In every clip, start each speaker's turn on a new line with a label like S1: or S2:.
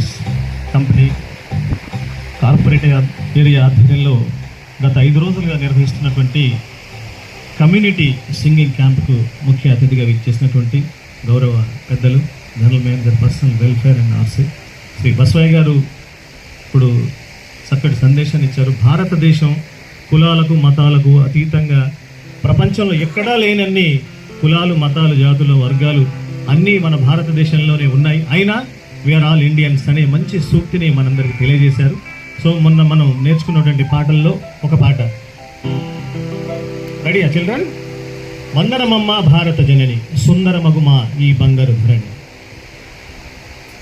S1: Engineers company corporate area ఆధ్వర్యంలో గత ఐదు రోజులుగా నిర్వహిస్తున్నటువంటి కమ్యూనిటీ సింగింగ్ క్యాంప్కు ముఖ్య అతిథిగా విచ్చేసినటువంటి గౌరవ పెద్దలు general manager personnel welfare and RC Shri Basavaiah గారు ఇప్పుడు చక్కటి సందేశాన్ని ఇచ్చారు. భారతదేశం కులాలకు మతాలకు అతీతంగా ప్రపంచంలో ఎక్కడా లేనన్ని కులాలు మతాలు జాతులు వర్గాలు అన్నీ మన భారతదేశంలోనే ఉన్నాయి. అయినా వీఆర్ ఆల్ ఇండియన్స్ అనే మంచి సూక్తిని మనందరికి తెలియజేశారు. సో మొన్న మనం నేర్చుకున్నటువంటి పాటల్లో ఒక పాట. రెడీయా చిల్డ్రన్ ah, వందనమమ్మ భారత జనని సుందరమగుమ ఈ బంగారు ధరణి.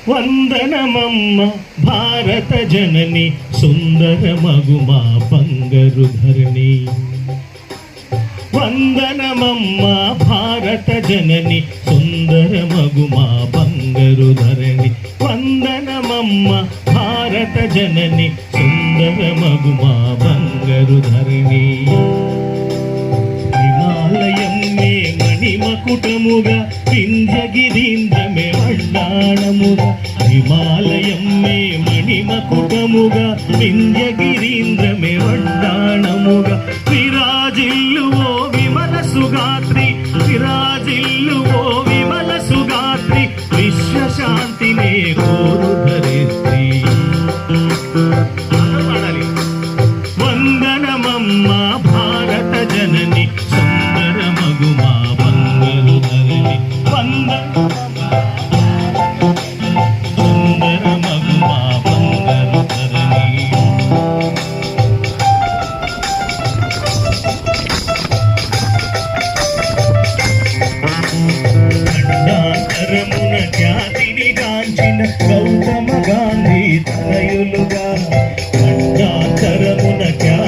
S1: వందనమమ్మ భారత జనని సుందరమగుమ బంగారు ధరణి. వందనమమ్మ భారత జనని సుందరమగుమ బంగారు ధరణి వందనమమ్మ భారత జనని. సుందరమగుమ బంగారు ధరణి. హిమాలయం మే మణిమకుటముగా వింధ్యగిరీంద్రమే వడ్డాణముగా హిమాలయం మే మణిమకుటముగా వింధ్యగిరీంద్రమే వడ్డాణముగా విరాజిల్లువో ఓ విమల సుగాత్రి విరాజిల్లు గౌతమ గాంధీ తనయులుగా ఖండాంతరమున ఖ్యాతిని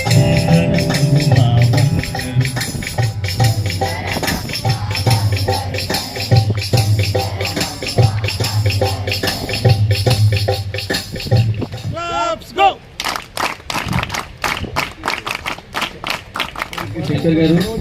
S2: శంకర్ గారు.